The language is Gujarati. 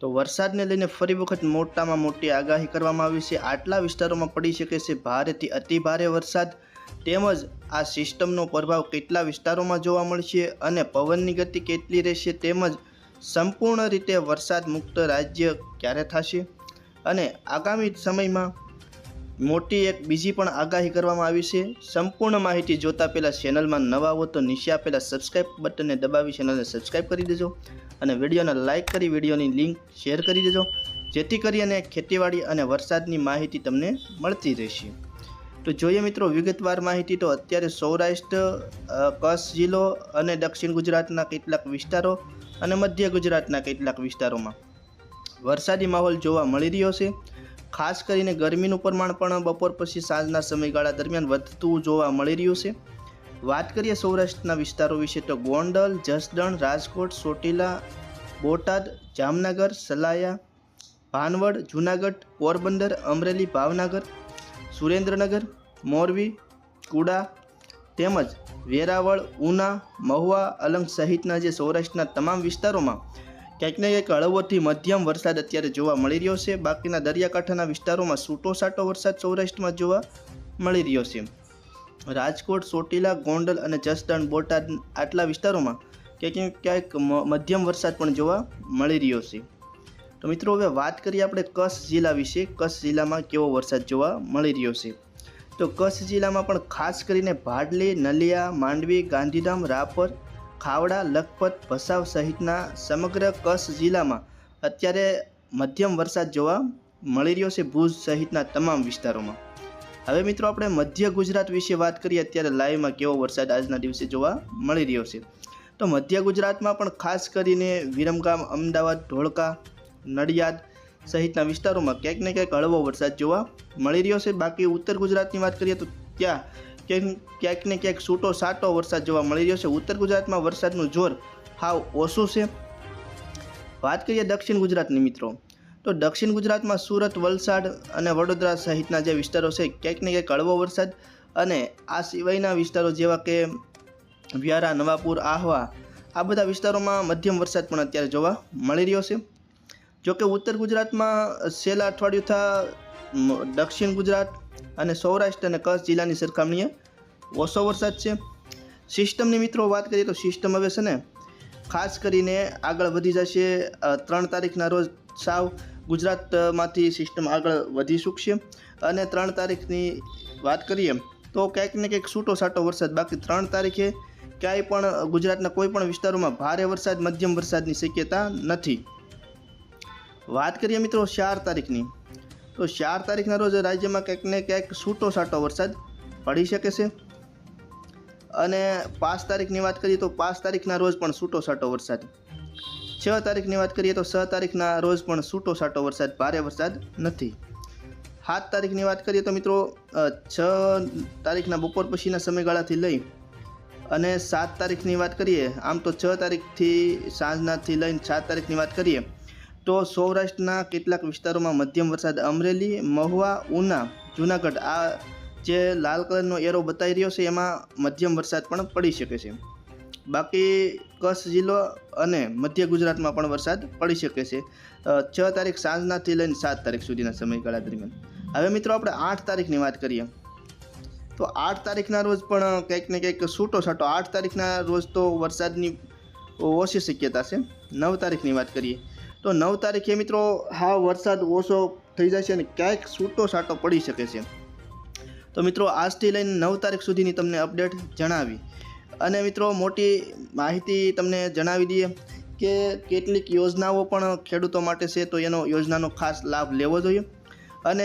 તો વરસાદને લઈને ફરી વખત મોટામાં મોટી આગાહી કરવામાં આવી છે. આટલા વિસ્તારોમાં પડી શકે છે ભારેથી અતિ ભારે વરસાદ. તેમજ આ સિસ્ટમનો પ્રભાવ કેટલા વિસ્તારોમાં જોવા મળશે અને પવનની ગતિ કેટલી રહેશે તેમજ સંપૂર્ણ રીતે વરસાદ મુક્ત રાજ્ય ક્યારે થશે? અને આગામી સમયમાં મોટી એક બીજી પણ આગાહી કરવામાં આવી છે. સંપૂર્ણ માહિતી જોતા પહેલાં ચેનલમાં નવા હો તો નીચે આપેલા સબસ્ક્રાઇબ બટનને દબાવી ચેનલને સબસ્ક્રાઇબ કરી દેજો અને વિડીયોને લાઇક કરી વિડીયોની લિંક શેર કરી દેજો. જેથી કરીને ખેતીવાડી અને વરસાદની માહિતી તમને મળતી રહેશે. તો જોઈએ મિત્રો, વિગતવાર માહિતી તો અત્યારે સૌરાષ્ટ્ર કચ્છ જિલ્લો અને દક્ષિણ ગુજરાતના કેટલાક વિસ્તારો અને મધ્ય ગુજરાતના કેટલાક વિસ્તારોમાં વરસાદી માહોલ જોવા મળી રહ્યો છે. ખાસ કરીને ગરમીનું પ્રમાણ પણ બપોર પછી સાંજના સમયગાળા દરમિયાન વધતું જોવા મળી રહ્યું છે. વાત કરીએ સૌરાષ્ટ્રના વિસ્તારો વિશે તો ગોંડલ, જસદણ, રાજકોટ, ચોટીલા, બોટાદ, જામનગર, સલાયા, ભાનવડ, જૂનાગઢ, પોરબંદર, અમરેલી, ભાવનગર, સુરેન્દ્રનગર, મોરબી, કુડા તેમજ વેરાવળ, ઉના, મહુવા, અલંગ સહિતના જે સૌરાષ્ટ્રના તમામ વિસ્તારોમાં ક્યાંક ને ક્યાંક હળવોથી મધ્યમ વરસાદ અત્યારે જોવા મળી રહ્યો છે. બાકીના દરિયાકાંઠાના વિસ્તારોમાં છૂટો છાંટો વરસાદ સૌરાષ્ટ્રમાં જોવા મળી રહ્યો છે. રાજકોટ, ચોટીલા, ગોંડલ અને જસદણ, બોટાદ આટલા વિસ્તારોમાં ક્યાંક ક્યાંક મધ્યમ વરસાદ પણ જોવા મળી રહ્યો છે. તો મિત્રો, હવે વાત કરીએ આપણે કચ્છ જિલ્લા વિશે. કચ્છ જિલ્લામાં કેવો વરસાદ જોવા મળી રહ્યો છે? તો કચ્છ જિલ્લામાં પણ ખાસ કરીને ભાડલી, નલિયા, માંડવી, ગાંધીધામ, રાપર ખાવડા, લખપત, ભસાવ સહિતના સમગ્ર કચ્છ જિલ્લામાં અત્યારે મધ્યમ વરસાદ જોવા મળી રહ્યો છે ભુજ સહિતના તમામ વિસ્તારોમાં. હવે મિત્રો આપણે મધ્ય ગુજરાત વિશે વાત કરીએ, અત્યારે લાઈવમાં કેવો વરસાદ આજના દિવસે જોવા મળી રહ્યો છે. તો મધ્ય ગુજરાતમાં પણ ખાસ કરીને વિરમગામ, અમદાવાદ, ધોળકા, નડિયાદ સહિતના વિસ્તારોમાં ક્યાંક ને ક્યાંક હળવો વરસાદ જોવા મળી રહ્યો છે. બાકી ઉત્તર ગુજરાતની વાત કરીએ તો ત્યાં ક્યાંક ને ક્યાંક છૂટો સાટો વરસાદ જોવા મળી રહ્યો છે. ઉત્તર ગુજરાતમાં વરસાદનું જોર હાવ ઓછું છે. વાત કરીએ દક્ષિણ ગુજરાતની મિત્રો, તો દક્ષિણ ગુજરાતમાં સુરત, વલસાડ અને વડોદરા સહિતના જે વિસ્તારો છે, ક્યાંક ને ક્યાંક હળવો વરસાદ અને આ સિવાયના વિસ્તારો જેવા કે વ્યારા, નવાપુર, આહવા, આ બધા વિસ્તારોમાં મધ્યમ વરસાદ પણ અત્યારે જોવા મળી રહ્યો છે. જોકે ઉત્તર ગુજરાતમાં છેલ્લા અઠવાડિયું થા દક્ષિણ ગુજરાત અને સૌરાષ્ટ્ર અને કચ્છ જિલ્લાની સરખામણીએ ઓછો વરસાદ છે. સિસ્ટમની મિત્રો વાત કરીએ તો સિસ્ટમ હવે છે ને ખાસ કરીને આગળ વધી જશે. ત્રણ તારીખના રોજ સાવ ગુજરાતમાંથી સિસ્ટમ આગળ વધી શકશે અને ત્રણ તારીખની વાત કરીએ તો ક્યાંક ને ક્યાંક છૂટો છાટો વરસાદ. બાકી ત્રણ તારીખે ક્યાંય પણ ગુજરાતના કોઈ પણ વિસ્તારોમાં ભારે વરસાદ, મધ્યમ વરસાદની શક્યતા નથી. વાત કરીએ મિત્રો ચાર તારીખની. તો ચાર તારીખના રોજ રાજ્યમાં ક્યાંક ને ક્યાંક છૂટો છાટો વરસાદ પડી શકે છે. અને પાંચ તારીખની વાત કરીએ તો પાંચ તારીખના રોજ પણ છૂટો છાટો વરસાદ. છ તારીખની વાત કરીએ તો છ તારીખના રોજ પણ છૂટો છાટો વરસાદ, ભારે વરસાદ નથી. સાત તારીખની વાત કરીએ તો મિત્રો છ તારીખના બપોર પછીના સમયગાળાથી લઈ અને સાત તારીખની વાત કરીએ, આમ તો છ તારીખથી સાંજનાથી લઈને સાત તારીખની વાત કરીએ તો સૌરાષ્ટ્રના કેટલાક વિસ્તારોમાં મધ્યમ વરસાદ, અમરેલી, મહુવા, ઉના, જૂનાગઢ આ જે લાલ કલરનો એરો બતાવી રહ્યો છે, એમાં મધ્યમ વરસાદ પણ પડી શકે છે. બાકી કચ્છ જિલ્લો અને મધ્ય ગુજરાતમાં પણ વરસાદ પડી શકે છે. છ તારીખ સાંજનાથી લઈને સાત તારીખ સુધીના સમયગાળા દરમિયાન. હવે મિત્રો આપણે આઠ તારીખની વાત કરીએ. તો આઠ તારીખના રોજ પણ કંઈક ને કંઈક છૂટો છાટો. આઠ તારીખના રોજ તો વરસાદની ઓછી શક્યતા છે. નવ તારીખની વાત કરીએ. તો નવ તારીખે મિત્રો, હા, વરસાદ ઓછો થઈ જાય છે અને ક્યાંક છૂટો સાટો પડી શકે છે. તો મિત્રો, આજથી લઈને નવ તારીખ સુધીની તમને અપડેટ જણાવી. અને મિત્રો, મોટી માહિતી તમને જણાવી દઈએ કે કેટલીક યોજનાઓ પણ ખેડૂતો માટે છે, તો એનો યોજનાનો ખાસ લાભ લેવો જોઈએ. અને